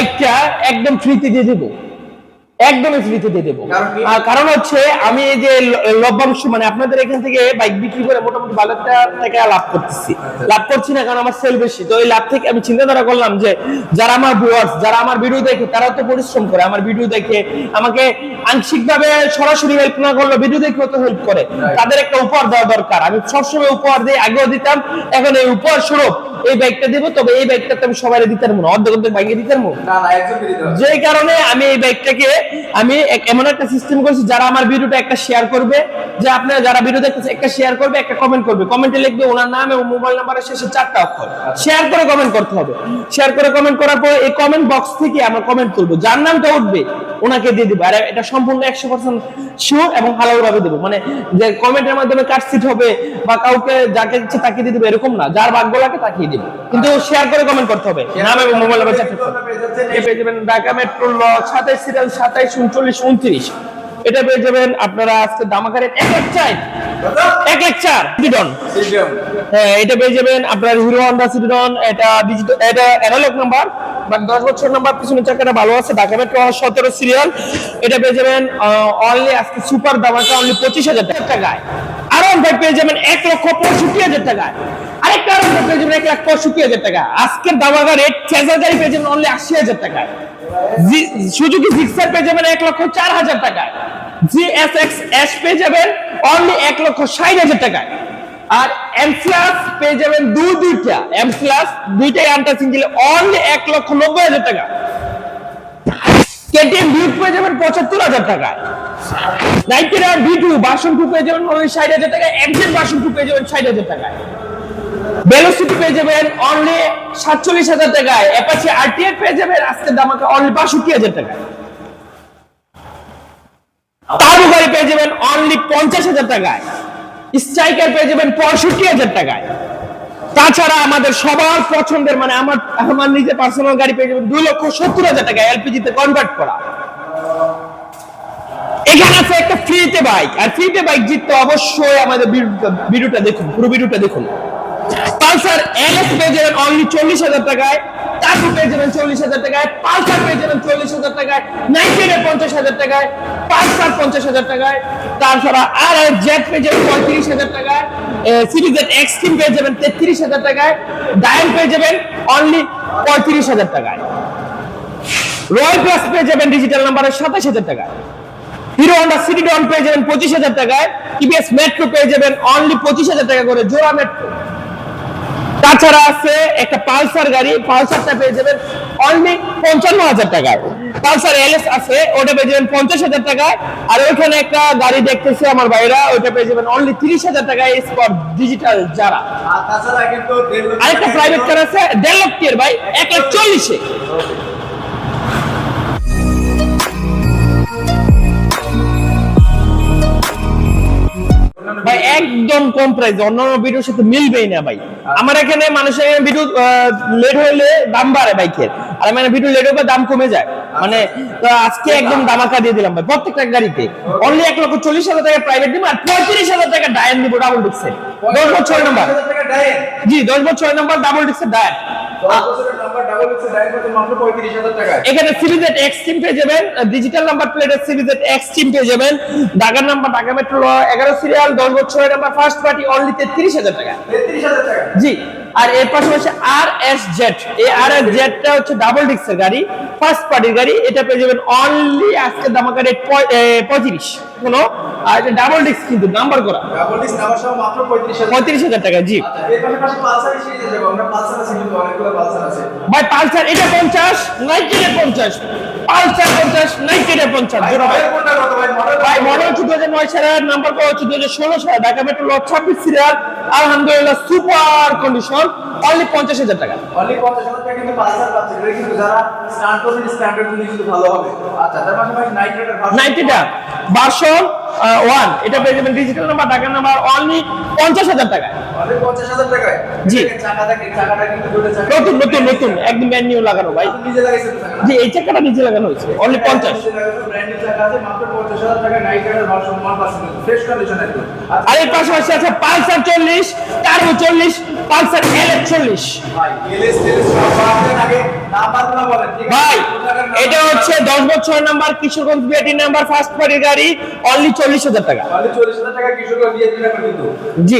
বাইকটা একদম ফ্রিতে দিয়ে দেবো। একদমই ফ্রিতে দিয়ে দেবো। কারণ আর কারণ হচ্ছে আমি এই যে লভ্যাংশ মানে আপনাদের এখান থেকে বাইক বিক্রি করে মোটামুটি ভালো একটা টাকা লাভ করতেছি। লাভ করছি না কারণ আমার সেল বেশি। তো এই লাভ থেকে আমি চিন্তাধারা করলাম যে যারা আমার ভিউয়ার্স যারা আমার ভিডিও দেখে তারা তো পরিশ্রম করে আমার ভিডিও দেখে। আমাকে আংশিক ভাবে সরাসরি হেল্প না করলে ভিডিও দেখেও তো হেল্প করে। তাদের একটা উপহার দেওয়া দরকার। আমি সবসময় উপহার দিয়ে আগেও দিতাম এখন এই উপহার স্বরূপ এই বাইকটা দিব তবে এই বাইকটা তো আমি সবাই দিতে পারব না। অর্ধেক অর্ধেক বাইকে দিতে পারব? যে কারণে আমি এই বাইকটাকে আমি এমন একটা সিস্টেম করেছি, যারা আমার ভিডিওটা একটা শেয়ার করবে, যে আপনারা যারা ভিডিও দেখতেছে, একটা শেয়ার করবে, একটা কমেন্ট করবে। কমেন্টে লিখবে ওনার নাম এবং মোবাইল নাম্বারের শেষে চারটা অক্ষর। শেয়ার করে কমেন্ট করতে হবে। শেয়ার করে কমেন্ট করার পর এই কমেন্ট বক্স থেকে আমার কমেন্ট করব যার নামটা উঠবে ওনাকে দিয়ে দিব। আর এটা সম্পূর্ণ একশো পার্সেন্ট শিওর এবং হালাল ভাবে দেবো। মানে যে কমেন্টের মাধ্যমে কাটসিট হবে বা কাউকে যাকে ইচ্ছে তাকে দিয়ে দেবো এরকম না। যার ভাগ্য লাগে তাকিয়ে দিব। কিন্তু শেয়ার করে কমেন্ট করতে হবে। নাম এবং মোবাইল নাম্বার চারটা অক্ষর। পেয়ে যাবেন ঢাকা মেট্রো ল সাতাইশ সিরিয়াল সাতাইশ উনচল্লিশ উনত্রিশ। এটা পেয়ে যাবেন আপনারা আজকে দামাকারের এক এক চাই এক এক চার। সিডন হ্যাঁ এটা পেয়ে যাবেন আপনার হিরো হন্ডা সিডন এটা ডিজিটাল এটা অ্যানালগ নাম্বার মানে দশ বছর নাম্বার, পিছনের চাকাটা ভালো আছে। ঢাকা মেট্রো সতেরো সিরিয়াল এটা পেয়ে যাবেন অনলি আজকে সুপার দামাকা অনলি পঁচিশ হাজার টাকায়। আর ফাইভ পেয়ে যাবেন এক লক্ষ পঁয়ষট্টি হাজার টাকায়। আরেকটা আর পেয়ে যাবেন এক লাখ পঁয়ষট্টি হাজার টাকা আজকের দামাকা রেট চেজার গাড়ি পেয়ে যাবেন অনলি আশি হাজার টাকায়। সুজুকি জিক্সার পেয়ে যাবেন এক লক্ষ চার হাজার টাকায়। জি এস এস পেয়ে যাবেন অনলি এক লক্ষ ষাট হাজার টাকায়। আর এম প্লাস পেয়ে যাবেন দুই দুইটা। এম প্লাস দুইটাই আনটা সিঙ্গেল অনলি এক লক্ষ নব্বই হাজার টাকা। কেটিএম বিউট পেয়ে যাবেন পঁচাত্তর হাজার টাকায় নাইকের বি টু বাসন টু পেয়ে যাবেন অনলি ষাট হাজার টাকায় একজন বাসন টু পেয়ে যাবেন ষাট হাজার টাকায় ভেলোসিটি পেয়ে যাবেন অনলি সাতচল্লিশ হাজার টাকায় অ্যাপাচি আরটিএফ পেয়ে যাবেন, আজকের দাম অনলি বাষট্টি হাজার টাকায় তারু গাড়ি পেয়ে যাবেন অনলি পঞ্চাশ হাজার টাকায়। স্ট্রাইকার পেয়ে যাবেন পঁয়ষট্টি হাজার টাকায়। তাছাড়া আমাদের সবার পছন্দের মানে আমার আমার নিজের পার্সোনাল গাড়ি পেয়ে যাবেন দুই লক্ষ সত্তর হাজার টাকা এলপিজি তে কনভার্ট করা। এখানে আছে একটা ফ্রিতে বাইক আর ফ্রিতে বাইক জিততে অবশ্যই আমাদের ভিডিওটা দেখুন, পুরো ভিডিওটা দেখুন। পালসার এনএস পেয়ে যাবেন অনলি চল্লিশ হাজার টাকায়। টাকু পেয়ে চল্লিশ হাজার টাকায়, পালসার চল্লিশ হাজার টাকায় পঞ্চাশ হাজার টাকায়, পালসার পঞ্চাশ হাজার টাকায় আর যাবেন পঁয়ত্রিশ হাজার টাকায় টাকায় অনলি পঁয়ত্রিশ হাজার টাকায়। পেয়ে যাবেন ডিজিটাল সাতাশ হাজার হিরো হন্ডা সিটি ডন পেয়ে যাবেন পঁচিশ হাজার টাকায় টিভিএস মেট্রো পেয়ে যাবেন অনলি পঁচিশ হাজার টাকা করে জোড়া মেট্রো তাছাড়া আছে একটা পালসার গাড়ি পালসারটা পেয়ে যাবেন অনলি পঞ্চান্ন হাজার টাকায়। পালসার এলএস আছে ওটা পেয়ে যাবেন পঞ্চাশ হাজার টাকায়। আর ওইখানে একটা গাড়ি দেখতেছে আমার ভাইরা ওইটা পেয়ে যাবেন অনলি তিরিশ হাজার টাকায় স্পট ডিজিটাল যারা। লক্ষ আরেকটা প্রাইভেট কার আছে দেড় লক্ষের ভাই এক লাখ চল্লিশে। একদম কম প্রাইস অন্যান্য ভিডিওর সাথে মিলবেই না ভাই। আমার এখানে মানুষের ভিডিও লেট হলে দাম বাড়ে বাইকের আর আমার ভিডিও লেট হবে দাম কমে যায়। মানে আজকে একদম দামাকা দিয়ে দিলাম ভাই। প্রত্যেকটা গাড়িতে। অনলি এক লক্ষ চল্লিশ হাজার টাকা প্রাইভেট দিব আর পঁয়ত্রিশ হাজার টাকা ডায়ন দিব ডাবল ডিক্সের দশ বছর ছয় নম্বর জি দশ বছর ছয় নম্বর ডাবল ডিক্সের ডায়ন বছরের এখানে সিরিজের এক্স টিম পেয়ে যাবেন ডিজিটাল নাম্বার প্লেটের সিরিজের এক্স টিম পেয়ে যাবেন। ঢাকার নাম্বার ঢাকা মেট্রো এগারো সিরিয়াল দশ বছর নাম্বার ফার্স্ট পার্টি অনলি তেত্রিশ হাজার টাকা। জি আর এর পাশাপাশি আর এস জেড এই আর এস জেডটা হচ্ছে ডাবল ডিক্সের গাড়ি ফার্স্ট পার্টির গাড়ি এটা পেয়ে যাবেন অনলি আজকে দামাকা রেট পঁয়ত্রিশ। হলো আর এটা ডাবল ডিস্ক কিন্তু নাম্বার করা। ডাবল ডিস্ক নাম্বার সহ মাত্র 35000 টাকা জি। ভাই পালসার এটা 50 নাইকি 50 পালসার 50 নাইকি 50 ভাই মডেল 2009 সালের নাম্বার কত 2016 সালের ঢাকা মেট্রো 26 সিরিয়াল আলহামদুলিল্লাহ সুপার কন্ডিশন অনলি 50000 টাকা। অনলি 50000 টাকা কিন্তু পালসার পাচ্ছে। এটা কিন্তু যারা স্ট্যান্ডার্ড স্ট্যান্ডার্ড কিন্তু ভালো হবে। আচ্ছা তার পাশাপাশি নাইট্রেটার নাইট্রেটার 1200 কারণ ওয়ান এটা পেয়ে যাবেন ডিজিটাল নাম্বার ঢাকার নাম্বার অনলি পঞ্চাশ হাজার টাকায়। জি। চাকাটা কি চাকাটা কিন্তু দুটো নতুন নতুন নতুন একদম নিউ লাগানো ভাই। জি এই চাকাটা নিচে লাগানো হয়েছে অনলি পঞ্চাশ। নিজে লাগাইছেন, চাকা আছে, মাত্র 50,000 টাকায় night rider version 1% fresh condition একদম। আচ্ছা, আর এর পাশাপাশি আছে পালসার চল্লিশ টার্বো চল্লিশ পালসার এল চল্লিশ। আছে? ভাই এটা হচ্ছে দশ বছর নাম্বার কিশোরগঞ্জ বিআটি নাম্বার ফার্স্ট পার্টির গাড়ি অনলি চল্লিশ হাজার টাকা। তাহলে 40,000 টাকা কিশোরগঞ্জ দিয়ে দিলে পারে কিন্তু। জি।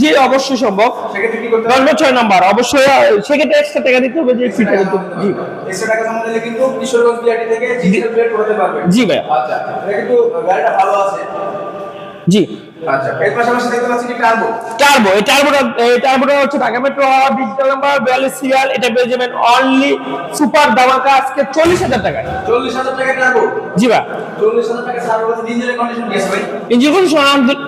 জি অবশ্যই সম্ভব। বছর নাম্বার অবশ্যই সেক্ষেত্রে এক্সট্রা টাকা দিতে হবে যে ফিটা দিতে জি। এক্সট্রা টাকা জমা দিলে কিন্তু কিশোরগঞ্জ বিআরটি থেকে করতে পারবে। জি। আচ্ছা এটা কিন্তু গাড়িটা ভালো আছে। জি। আচ্ছা এর পাশাপাশি দেখতে পাচ্ছি কি টার্বো টার্বো এই টার্বোটা এই টার্বোটা হচ্ছে ঢাকা মেট্রো ডিজিটাল নাম্বার বিয়াল্লিশ সিরিয়াল এটা পেয়ে যাবেন অনলি সুপার দামাকা আজকে চল্লিশ হাজার টাকায়। টাকা টার্বো জি ভাই। চল্লিশ হাজার টাকা সার্ভিস আছে। ডিজেলের কন্ডিশন গেছে ভাই? ইঞ্জিন কন্ডিশন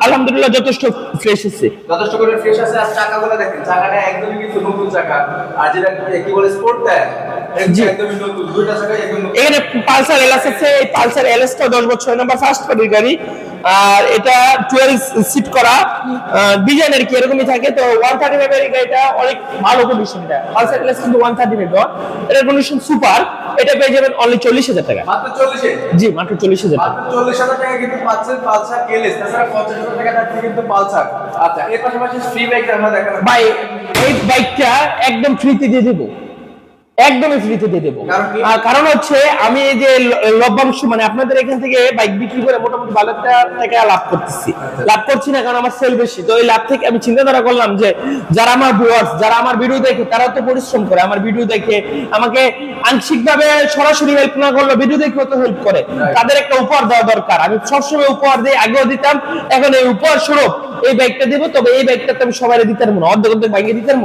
আলহামদুলিল্লাহ যথেষ্ট ফ্রেশ এসছে যথেষ্ট করে ফ্রেশ আছে। আর চাকাগুলো দেখেন চাকাটা একদমই কিন্তু নতুন চাকা। আর যেটা কি বলে স্পোর্ট টায়ার জি। একদমই নতুন। দুইটা চাকা একদম নতুন। এখানে পালসার এলএস আছে। এই পালসার এলএসটা দশ বছর। নাম্বার ফার্স্ট পার্টির গাড়ি আর এটা টুয়েলভ সিট করা ডিজাইনের কি এরকমই থাকে তো ওয়ান থার্টি ফাইভ এর গাড়িটা অনেক ভালো কন্ডিশন এটা। পালসার এলএস কিন্তু ওয়ান থার্টি ফাইভ এটার কন্ডিশন সুপার এটা পেয়ে যাবেন অনলি চল্লিশ হাজার টাকা। মাত্র চল্লিশে? জি মাত্র চল্লিশ হাজার টাকা। চল্লিশ হাজার টাকা কিন্তু পাচ্ছেন পালসার এলএস তাছাড়া পঞ্চাশ হাজার টাকা থাকছে কিন্তু পালসার। আচ্ছা এর পাশাপাশি ফ্রি বাইক আমরা দেখাবো ভাই এই বাইকটা একদম ফ্রিতে দিয়ে দেবো। একদমই ফ্রিতে দিয়ে দেবো। কারণ আর কারণ হচ্ছে আমি এই যে লভ্যাংশ মানে আপনাদের এখান থেকে বাইক বিক্রি করে মোটামুটি ভালো একটা টাকা লাভ করতেছি। লাভ করছি না কারণ আমার সেল বেশি। তো এই লাভ থেকে আমি চিন্তাধারা করলাম যে যারা আমার ভিউয়ার্স যারা আমার ভিডিও দেখে তারা তো পরিশ্রম করে আমার ভিডিও দেখে আমাকে আংশিক ভাবে সরাসরি হেল্প না করলে ভিডিও দেখেও তো হেল্প করে। তাদের একটা উপহার দেওয়া দরকার। আমি সবসময় উপহার দিয়ে আগেও দিতাম এখন এই উপহার স্বরূপ এই বাইকটা দিব তবে এই বাইকটা তো আমি সবাই দিতে পারব না। অর্ধেক অর্ধেক বাইকে দিতে পারব?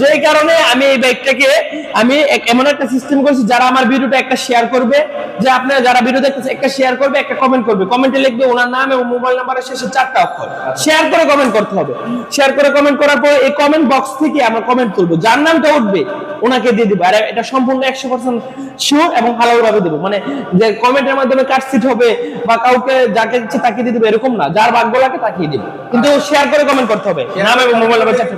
যে কারণে আমি এই বাইকটাকে আমি এমন একটা সিস্টেম করেছি, যারা আমার ভিডিওটা একটা শেয়ার করবে, যে আপনারা যারা ভিডিও দেখতেছে একটা শেয়ার করবে, একটা কমেন্ট করবে। কমেন্টে লিখবে ওনার নাম এবং মোবাইল নাম্বারের শেষে চারটা অক্ষর। শেয়ার করে কমেন্ট করতে হবে। শেয়ার করে কমেন্ট করার পর এই কমেন্ট বক্স থেকে আমরা কমেন্ট করব যার নামটা উঠবে ওনাকে দিয়ে দিবো। আর এটা সম্পূর্ণ একশো পার্সেন্ট শিওর এবং হালাল ভাবে দেবো। মানে যে কমেন্টের মাধ্যমে কাটসিট হবে বা কাউকে যাকে ইচ্ছে তাকিয়ে দিয়ে দিবে এরকম না। যার ভাগ্য লাগে তাকিয়ে দিবে। কিন্তু শেয়ার করে কমেন্ট করতে হবে। নাম এবং মোবাইল নাম্বার চারটা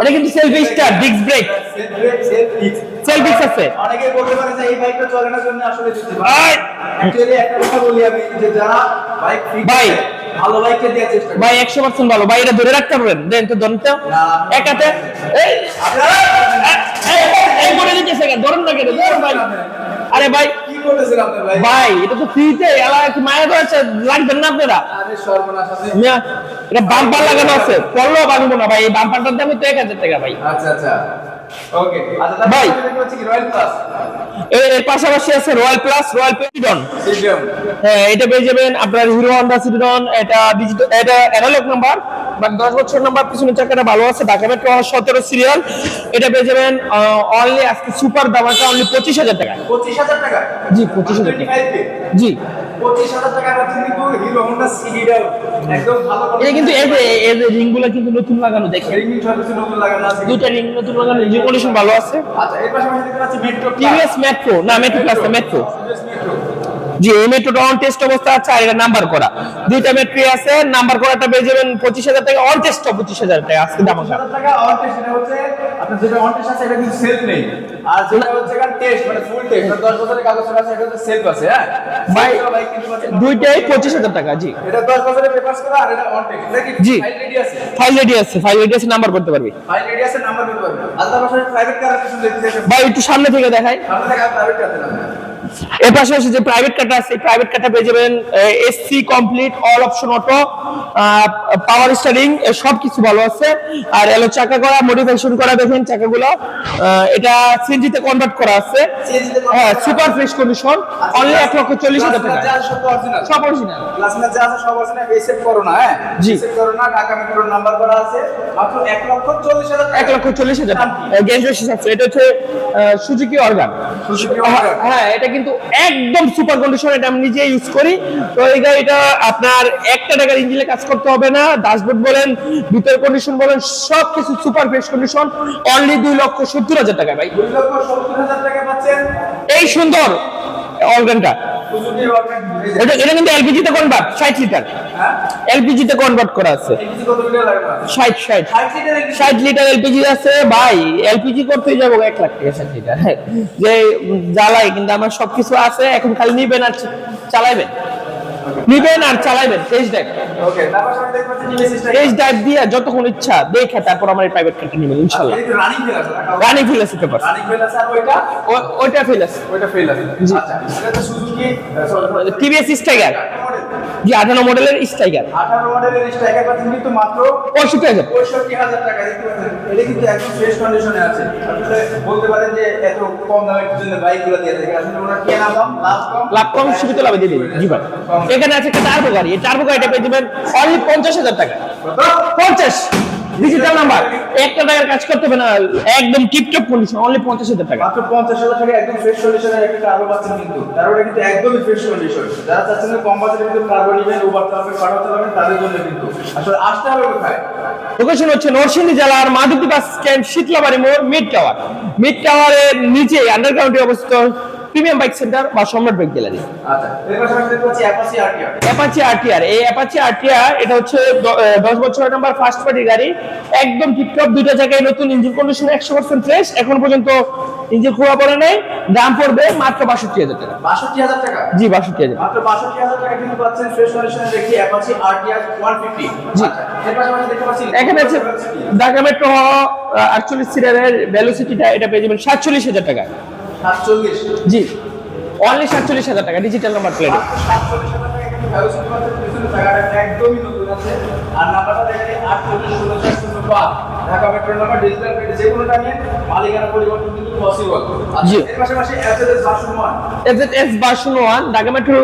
এটা কিন্তু disc brake। Self disc আছে। অনেকে বলতে পারে যে এই বাইকটা চালানোর জন্য আসলে ভাই! অ্যাকচুয়ালি একটা কথা বলি আমি যে যারা বাইক ভাই! ভালো বাইকটা দেওয়ার চেষ্টা ভাই একশো পার্সেন্ট ভালো। ভাই এটা ধরে রাখতে পারবেন? দেন তো ধরেন তো না। এক হাতে এই, এই, করে দিতেছে ধরেন না কেন? ধরেন ভাই। আরে ভাই। কি করতেছেন আপনার ভাই? ভাই এটা তো ফ্রিতে এলাকা কি মায়া করেছে লাগবেন না আপনারা? আরে সর্বনাশ আছে এটা বাম্পার লাগানো আছে। পড়লেও বানবো না ভাই। এই বাম্পারটার দামই তো এক হাজার টাকা ভাই। আচ্ছা আচ্ছা। ভাই। তারপরে দেখতে পাচ্ছি কি? রয়্যাল প্লাস এর পাশাপাশি আছে রয়্যাল প্লাস রয়্যাল পেডিডন হ্যাঁ এটা পেয়ে যাবেন আপনার হিরো হন্ডা সিটিডন এটা ডিজিটাল এটা অ্যানালগ নাম্বার বাট দশ বছর নাম্বার পিছনের চাকাটা ভালো আছে ঢাকা মেট্রো সতেরো সিরিয়াল এটা পেয়ে যাবেন অনলি আজকে সুপার দাম আছে অনলি পঁচিশ হাজার টাকা? পঁচিশ হাজার টাকা। জি, 25,000 টাকা। জি। পঁচিশ হাজার টাকা পাচ্ছেন কিন্তু হিরো হোন্ডা সিডিটাও একদম ভালো এটা কিন্তু এই যে এই যে রিংগুলো কিন্তু নতুন লাগানো দেখেন। রিং সর্ভিস নতুন লাগানো আছে। দুইটা রিং নতুন লাগানো ভালো আছে। আচ্ছা এর পাশাপাশি দেখতে পাচ্ছি মেট্রো টিভিএস মেট্রো না মেট্রো প্লাস মেট্রো জি এই মেট্রোটা অন টেস্ট অবস্থা আছে আর এটা নাম্বার করা। দুইটা মেট্রো আছে নাম্বার করাটা পেয়ে যাবেন পঁচিশ হাজার টাকা অন টেস্ট পঁচিশ হাজার টাকা আজকে দাম আছে হাজার টাকা অন টেস্ট এটা হচ্ছে আপনার যেটা অন টেস্ট আছে এটা কিন্তু সেলফ নেই। আর যেটা হচ্ছে কার টেস্ট মানে ফুল টেস্ট মানে 10 বছরের কাগজ আছে এটা হচ্ছে সেলফ আছে হ্যাঁ? ভাই দুইটাই পঁচিশ হাজার টাকা জি। এটা 10 বছরের পেপারস করা আর এটা অন টেস্ট এটা কি জি। ফাইল রেডি আছে? ফাইল রেডি আছে ফাইল রেডি আছে নাম্বার করতে পারবি। ফাইল রেডি আছে নাম্বার দিতে পারবেন আলাদা বছরের প্রাইভেট কার আছে দেখতে দেখতে ভাই একটু সামনে থেকে দেখাই। আপনাদের কাছে প্রাইভেট কার আছে এর পাশাপাশি যে প্রাইভেট কারটা আছে প্রাইভেট কারটা পেয়ে যাবেন AC complete all option auto power steering সব কিছু ভালো আছে। আর এলো চাকা করা মডিফিকেশন করা দেখেন চাকাগুলো এটা সিএনজিতে কনভার্ট করা আছে। হ্যাঁ সুপার ফ্রেশ কন্ডিশন অনলি এক লক্ষ চল্লিশ হাজার টাকা। সব অরিজিনাল সব অরিজিনাল ক্লাসমেট যা আছে সব অরিজিনাল এসএফ করো না হ্যাঁ? জি। এসএফ করো না ঢাকা মেট্রোর নাম্বার করা আছে মাত্র 1 লক্ষ 40 হাজার এক লক্ষ চল্লিশ হাজার গ্যাস বেশি আছে এটা হচ্ছে সুজুকি অর্গান Organ। হ্যাঁ এটা কিন্তু একদম সুপার কন্ডিশন এটা আমি নিজে ইউজ করি। তো এই গাড়িটা আপনার একটা টাকার ইঞ্জিনে কাজ করতে হবে না। ড্যাশবোর্ড বলেন ভিতর কন্ডিশন বলেন সব কিছু সুপার ফ্রেশ কন্ডিশন অনলি দুই লক্ষ সত্তর হাজার টাকা ভাই। 2 লক্ষ 70 হাজার টাকা পাচ্ছেন। এই সুন্দর অর্গানটা এটা এটা কিন্তু এলপিজি তে বাদ 60 লিটার হ্যাঁ? এলপিজি তে কনভার্ট করা আছে। এলপিজি কত 60 60 ষাট লিটার এলপিজি? 60 লিটার এলপিজি আছে। ভাই এলপিজি করতে যাব 1 লাখ টাকা 60 লিটার। যে জ্বালাই কিন্তু আমার সবকিছু আছে এখন খালি নিবেন আর চালাইবেন। নিবেন আর চালাইবেন টেস্ট ড্রাইভ ওকে তারপর আমি দেখতে টেস্ট ড্রাইভ দিয়ে যতক্ষণ ইচ্ছা দেখে তারপর আমার এই প্রাইভেট কারটা নিবেন ইনশাআল্লাহ রানিং ফেল আছে রানি ফিল আছে পেপার রানিং ফেল আছে আর ওইটা? ওইটা ফিল আছে। ওইটা ফেল আছে। আচ্ছা এটা সুজুকি টিভিএস স্ট্রাইকার জি আঠারো মডেলের স্ট্রাইকার 18 মডেলের স্ট্রাইকার পাচ্ছেন কিন্তু মাত্র পঁয়ষট্টি হাজার। পঁয়ষট্টি হাজার টাকা দেখতে পাচ্ছেন এটা কিন্তু একদম ফ্রেশ কন্ডিশনে আছে। আসলে বলতে পারেন যে এত কম দামের জন্য বাইকগুলো দিয়ে থাকে। আসলে ওনার কেনা দাম লাভ কম। লাভ কম সীমিত লাভে দিয়ে দিবেন। জি ভাই। এখানে আছে একটা টার্বো গাড়ি। এই টার্বো গাড়িটা পেয়ে দেবেন অনলি পঞ্চাশ হাজার টাকা। পঞ্চাশ। ডিজিটাল নাম্বার একটা টাকার কাজ করতে হবে না একদম টিপটপ কন্ডিশন অনলি পঞ্চাশ হাজার টাকা। মাত্র পঞ্চাশ হাজার টাকা একদম ফ্রেশ কন্ডিশনের একটা পাচ্ছেন কিন্তু। কার্বোটা কিন্তু একদমই ফ্রেশ কন্ডিশন যারা চাচ্ছেন কম বাজেটের নেবেন পাঠাও চালাবেন তাদের জন্য কিন্তু। আসলে আসতে হবে কোথায়? লোকেশন হচ্ছে নরসিংদী জেলার মাধবদী বাস স্ট্যান্ড শীতলাবাড়ি মোড় মিড টাওয়ার মিড টাওয়ারের নিচে আন্ডারগ্রাউন্ডে অবস্থিত প্রিমিয়াম বাইক সেন্টার বা সম্রাট বাইক গ্যালারি আচ্ছা অ্যাপাচি আরটিআর এই অ্যাপাচি আরটিআর এটা হচ্ছে দশ বছরের নাম্বার ফার্স্ট পার্টি গাড়ি। একদম টিপটপ দুইটা জায়গায় নতুন ইঞ্জিন কন্ডিশন একশো পার্সেন্ট ফ্রেশ এখন পর্যন্ত ইঞ্জিন খোলা পড়ে নাই দাম পড়বে মাত্র বাষট্টি হাজার টাকা। বাষট্টি হাজার টাকা? জি বাষট্টি হাজার। মাত্র বাষট্টি হাজার টাকা কিন্তু পাচ্ছেন ফ্রেশ কন্ডিশনে দেখি অ্যাপাচি আরটিআর ওয়ান ফিফটি জি। এর পাশাপাশি দেখতে পাচ্ছি এখানে আছে ঢাকা মেট্রো আটচল্লিশ সিরিয়ালের ভ্যালোসিটিটা এটা পেয়ে যাবেন সাতচল্লিশ হাজার টাকা জি। অনলি সাতচল্লিশ হাজার টাকা ডিজিটাল নাম্বার প্লেটে ঢাকা মেট্রো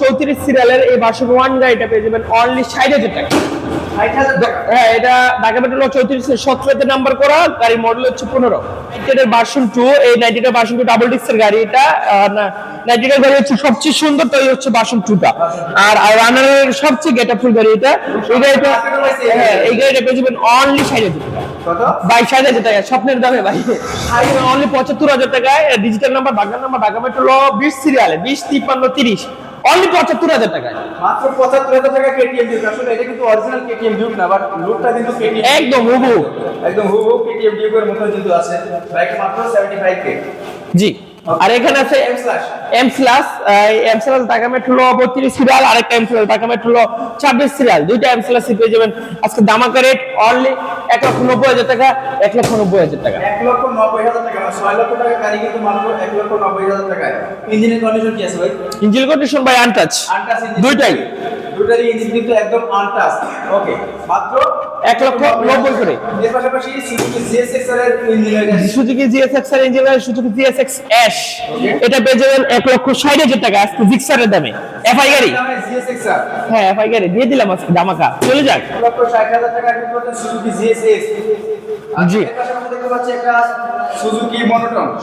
চৌত্রিশ সিরিয়ালের এই ভার্সন ওয়ান গাড়িটা পেয়ে যাবেন অনলি ষাট হাজার টাকা। হ্যাঁ এটা ঢাকা মেট্রো চৌত্রিশ সতেরোতে নাম্বার করা গাড়ির মডেল হচ্ছে পনেরো। নাইটের ভার্সন টু এই নাইটের ভার্সন টু ডাবল ডিস্কের গাড়ি এটা নাইটের গাড়ি হচ্ছে সবচেয়ে সুন্দর তো এই হচ্ছে ভার্সন টুটা আর রানারের সবচেয়ে গেট ফুল গাড়ি এটা। এই গাড়িটা হ্যাঁ এই গাড়িটা পেয়ে যাবেন অনলি ষাট ভাই ষাট হাজার টাকা স্বপ্নের দামে ভাই। অনলি পঁচাত্তর হাজার টাকায় digital number Dhaka number Dhaka metro ল বিশ সিরিয়ালে বিশ তিপ্পান্ন তিরিশ। অনলি পঁচাত্তর হাজার টাকায়। মাত্র পঁচাত্তর হাজার টাকা কেটিএম ডিউক আসলে এটা কিন্তু অরিজিনাল কেটিএম ডিউক না বাট লুকটা কিন্তু কেটিএম একদম হুবু একদম হুবহু কেটিএম ডিউকের মতো কিন্তু আছে। বাইক মাত্র 75 কে জি। আর এখানে আছে M slash M plus Dhaka metro বত্রিশ সিরিয়াল আরেকটা এম প্লাস ঢাকা মেট্রো ছাব্বিশ সিরিয়াল দুইটা এম প্লাস পেয়ে যাবেন। আজকে দামাকা রেট অনলি এক লক্ষ নব্বই হাজার টাকা এক লক্ষ নব্বই হাজার টাকা। এক লক্ষ নব্বই হাজার টাকা ছয় লক্ষ টাকা গাড়ি কিন্তু মাত্র এক লক্ষ নব্বই হাজার টাকায়। ইঞ্জিনের কন্ডিশন কি আছে ভাই? Engine condition by untouch engine দুইটাই। দুইটারই ইঞ্জিন কিন্তু একদম আনটাস ওকে মাত্র এক লক্ষ নব্বই করে। সুজুকি জিএসএক্স এর ইঞ্জিনের গাড়ি সুজুকি জিএসএক্স অ্যাশ এটা পেয়ে যাবেন এক লক্ষ ষাট হাজার টাকা আজকে জিক্সারের দামে। এফআই গাড়ি হ্যাঁ এফআই গাড়ি দিয়ে দিলাম আজকে দামাকা চলে যাক। লক্ষ ষাট হাজার টাকা কিন্তু পাচ্ছেন সুজুকি জি।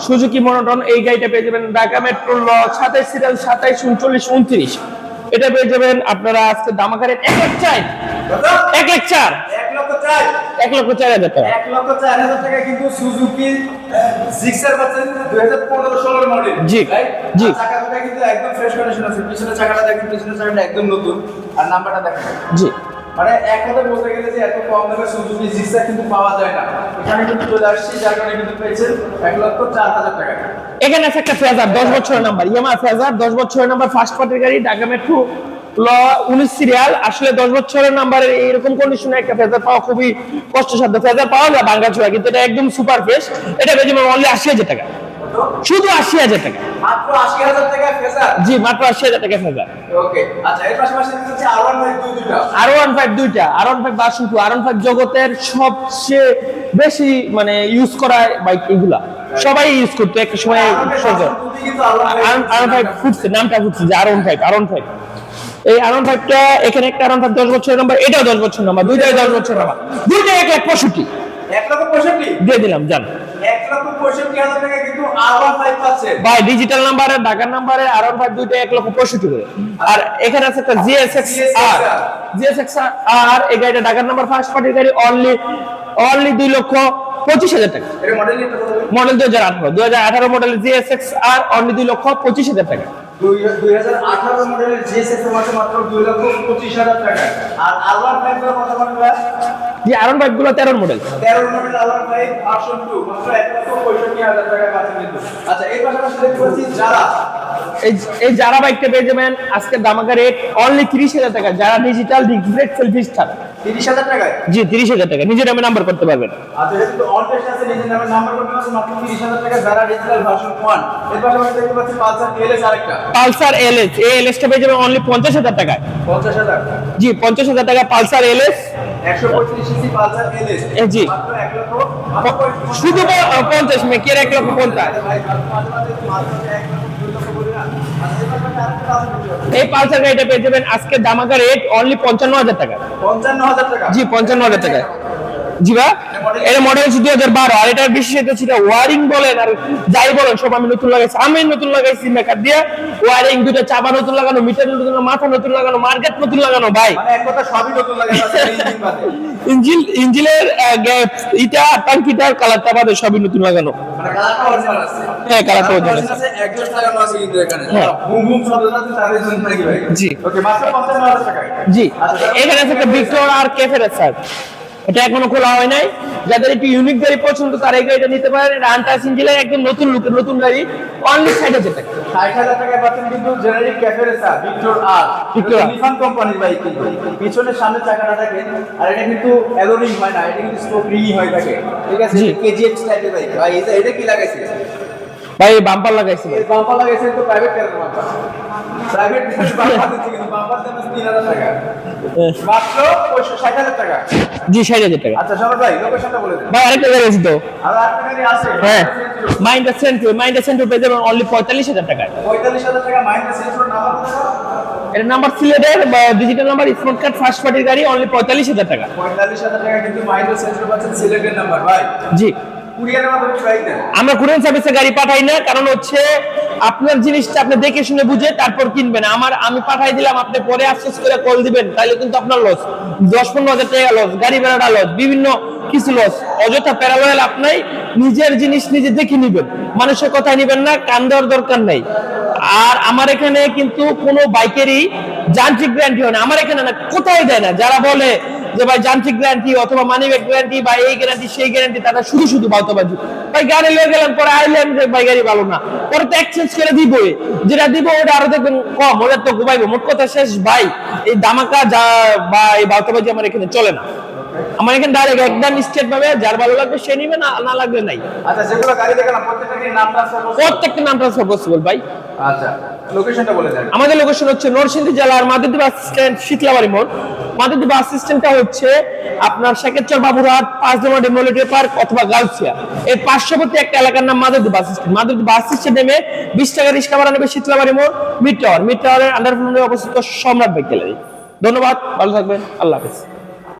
সুজুকি মনোটন এই গাড়িটা পেয়ে যাবেন ঢাকা মেট্রো ল সাতাইশ সিরিয়াল সাতাইশ উনচল্লিশ উনত্রিশ। এটা পেয়ে যাবেন আপনারা আজকে দামাকা রেট এক চার। এক লাখ চার। এক এক লক্ষ চার হাজার টাকা। এক লক্ষ চার হাজার টাকা কিন্তু সুজুকি জিক্সার পাচ্ছেন দুই হাজার পনেরো ষোলোর মডেল জি, জি। চাকা কিন্তু একদম ফ্রেশ কন্ডিশন আছে। পিছনের চাকাটা দেখেন পিছনের চাকাটা একদম নতুন। আর নাম্বারটা দেখেন। জি। মানে এক কথায় বলতে গেলে যে এত কম দামে সুজুকি জিক্সার কিন্তু পাওয়া যায় না। এখানে কিন্তু চলে আসছি যার কারণে কিন্তু পেয়েছেন এক লক্ষ চার হাজার টাকা। এখানে আছে একটা ফেজার দশ বছরের নাম্বার ইয়ামা ফেজার দশ বছরের নাম্বার ফার্স্ট পার্টির গাড়ি ঢাকা মেট্রো ল উনিশ সিরিয়াল আসলে দশ বছরের নাম্বারের এইরকম কন্ডিশনে একটা ফেজার পাওয়া খুবই কষ্টসাধ্য। ফেজার পাওয়া যায় বাঙ্গা ছোড়া কিন্তু এটা একদম সুপার ফ্রেশ এটা পেয়ে অনলি আশি হাজার টাকা। শুধু আশি হাজার টাকা। মাত্র আশি হাজার টাকা ফেসার জি মাত্র আশি হাজার টাকা ফেজার ওকে এর পাশাপাশি দেখতে হচ্ছে আর ওয়ান ফাইভ দুইটা আর ওয়ান ফাইভ বাসন আর ওয়ান ফাইভ জগতের সবচেয়ে বেশি মানে ইউজ করা বাইক এগুলা। সবাই ইউজ করতো একটা সময় আর আর ওয়ান ফাইভ ফুটছে নামটা ফুটছে যে R one five R one five এই আর ওয়ান ফাইভটা এখানে একটা আর ওয়ান ফাইভ দশ বছরের নাম্বার এটাও দশ বছর নাম্বার দুইটাই দশ বছর নাম্বার দুইটাই এক লাখ পঁয়ষট্টি। এক লক্ষ পঁয়ষট্টি? দিয়ে দিলাম জান। আর ওয়ান ফাইভ ভাই ডিজিটাল নাম্বারে ঢাকার নাম্বারে আর ওয়ান ফাইভ দুইটা এক লক্ষ পঁয়ষট্টি করে। আর এখানে আছে একটা জিএসএক্স আর জিএসএক্স আর এই গাড়িটা ঢাকার নাম্বার ফার্স্ট পার্টির গাড়ি অনলি অনলি দুই লক্ষ পঁচিশ হাজার টাকা। মডেল দুই হাজার আঠারো দুই হাজার আঠারো মডেল জিএসএক্স আর অনলি দুই লক্ষ পঁচিশ হাজার টাকা। দুই দুই হাজার আঠারো মডেলের জিএসএফ এর মাত্র মাত্র দুই লক্ষ পঁচিশ হাজার টাকা। আর আলওয়ার প্রাইসগুলো কত পারবে যে আরন বাইক তেরোর মডেল। তেরো মডেল আলওয়ার প্রাইস ভার্সন টু মাত্র এক লক্ষ পঁয়ষট্টি হাজার টাকা পাচ্ছেন কিন্তু। আচ্ছা এই পাশাপাশি দেখতে পাচ্ছি যারা। এই এই যারা বাইকটা পেয়ে যাবেন আজকে দামাকা রেট অনলি তিরিশ হাজার টাকা। যারা ডিজিটাল সেলফি স্টার তিরিশ হাজার টাকায়? জি তিরিশ হাজার টাকা। নিজের নামে নাম্বার করতে পারবেন। আচ্ছা এটা কিন্তু অন আছে নিজের নামে নাম্বার করতে মাত্র তিরিশ হাজার টাকা যারা ডিজিটাল ভার্সন ওয়ানের পাশাপাশি দেখতে পাচ্ছি পালসার টিএলএস আরেকটা। পালসার এল এস এই এল এসটা পেয়ে যাবেন অনলি পঞ্চাশ হাজার টাকায়। পঞ্চাশ হাজার জি পঞ্চাশ হাজার টাকা পালসার এলএস। জি। শুধু পঞ্চাশ মেকের এক লক্ষ পঞ্চাশ। কিন্তু। এই পালসার গাড়িটা পেয়ে যাবেন আজকে দামাকা রেট অনলি পঞ্চান্ন হাজার টাকা পঞ্চান্ন হাজার টাকা। জি পঞ্চান্ন হাজার টাকা জি এটা মডেল হচ্ছে দুই হাজার বারো আর এটার ছিল ওয়ারিং বলেন আর যাই বলেন সব আমি নতুন লাগাইছি আমি নতুন লাগাইছি মেকার দিয়ে ওয়ারিং দুটো চাপা নতুন লাগানো মিটার নতুন লাগানো মাথা নতুন লাগানো মার্কেট নতুন লাগানো ভাই মানে ইঞ্জিন ইঞ্জিনের ইটা টাঙ্কিটার কালারটা বাদে সবই নতুন লাগানো মানে। হ্যাঁ, কালারটা। হ্যাঁ। বুম বুম শব্দ যাচ্ছে তাদের জন্য নাকি ভাই? জি। Okay, মাত্র 55,000 টাকায়। জি আচ্ছা, এখানে আছে একটা ভিক্টর আর ক্যাফের স্যার এটা এখনও খোলা হয় নাই। যাদের একটু ইউনিক গাড়ি পছন্দ তারা এই গাড়িটা নিতে পারেন। এটা আন্টাস ইঞ্জিনের একদম নতুন লুকের নতুন গাড়ি। অনলি ষাট হাজার টাকা। 60,000 টাকায় পাচ্ছেন কিন্তু কোম্পানির বাইক কিন্তু। পিছনের সামনে চাকাটা থাকে আর এটা কিন্তু অ্যালোরিং হয় না এটা কিন্তু রিং হয়ে থাকে ঠিক আছে? জি। কেজিএক্স বাইক এটা কি লাগাইছে ভাই বাম্পার লাগাইছিল বাম্পার লাগাইছে তো প্রাইভেট কারের বাম্পার প্রাইভেট বাম্পার দিচ্ছে কিন্তু বাম্পার দাম তিন হাজার টাকা। মাত্র ষাট হাজার টাকা। জি ষাট হাজার টাকা। আচ্ছা সরব ভাই লোকেশনটা বলে দেন। ভাই আরেকটা গাড়ি আছে তো। আর আরেকটা গাড়ি আছে? হ্যাঁ। মাইন্ডার সেন্ট্রো মাইন্ডার সেন্ট্রো পেয়ে যাবেন অনলি পঁয়তাল্লিশ হাজার টাকায়। পঁয়তাল্লিশ হাজার টাকা মাইনাস সেন্সর নাম্বার এটা নাম্বার সিলেটের digital number smart card first পার্টির গাড়ি অনলি পঁয়তাল্লিশ হাজার টাকা। পঁয়তাল্লিশ হাজার টাকা কিন্তু মাইনাস সেন্সর পাচ্ছেন সিলেক্টেড নাম্বার ভাই। জি। আমরা কুরিয়ার সার্ভিসে গাড়ি পাঠাই না, কারণ হচ্ছে আপনার জিনিসটা আপনি দেখে শুনে বুঝে তারপর কিনবেন। আমার আমি পাঠাই দিলাম, আপনি পরে আফসোস করে কল দিবেন তাহলে কিন্তু আপনার লস দশ পনেরো হাজার টাকা লস গাড়ি ভাড়াটা লস বিভিন্ন কিছু লস অযথা প্যারালয়েল আপনি নিজের জিনিস নিজে দেখে নিবেন। মানুষের কথাই নিবেন না, কান দেওয়ার দরকার নেই। আর আমার এখানে কিন্তু কোনো বাইকেরই যান্ত্রিক গ্যারান্টি হয় না। আমার এখানে না কোথাও দেয় না? যারা বলে যে ভাই যান্ত্রিক গ্যারান্টি অথবা মানি ব্যাগ গ্যারান্টি বা এই গ্যারান্টি সেই গ্যারান্টি তারা শুধু শুধু বাউতাবাজি ভাই গাড়ি লিয়ে গেলাম পরে আইলেন যে ভাই গাড়ি ভালো না। পরে তো এক্সচেঞ্জ করে দিবই। যেটা দিব ওটা আরও দেখবেন কম ওটা তো ঘুমাইবো। মোট কথা শেষ ভাই এই দামাকা যা বা এই বাউতাবাজি আমার এখানে চলে না। আমার এখানে ডাইরেক্ট একদম স্টেট ভাবে যার ভালো লাগবে সে নিবে না না লাগবে নাই। আচ্ছা যেগুলো গাড়ি দেখালাম প্রত্যেকটা নাম ট্রান্সফার প্রত্যেকটা নাম ট্রান্সফার পসিবল ভাই। আচ্ছা আমাদের লোকেশন হচ্ছে নরসিংদী জেলার বাস স্ট্যান্ড শীতলাবাড়ি মোড়। বাস স্ট্যান্ডটা হচ্ছে আপনার বাবুরহাট পাঁচ নম্বর ডেমোলিটি পার্ক অথবা গালসিয়া এই পার্শ্ববর্তী একটা এলাকার নাম মাদুদি বাস স্ট্যান্ড বাস স্ট্যান্ড নেমে বিশ টাকা রিক্সা ভাড়া নেবে শীতলাবাড়ি মোড় মিড টাওয়ার মিড টাওয়ারের অবস্থিত সম্রাট বাইক গ্যালারি ধন্যবাদ, ভালো থাকবেন, আল্লাহ হাফেজ।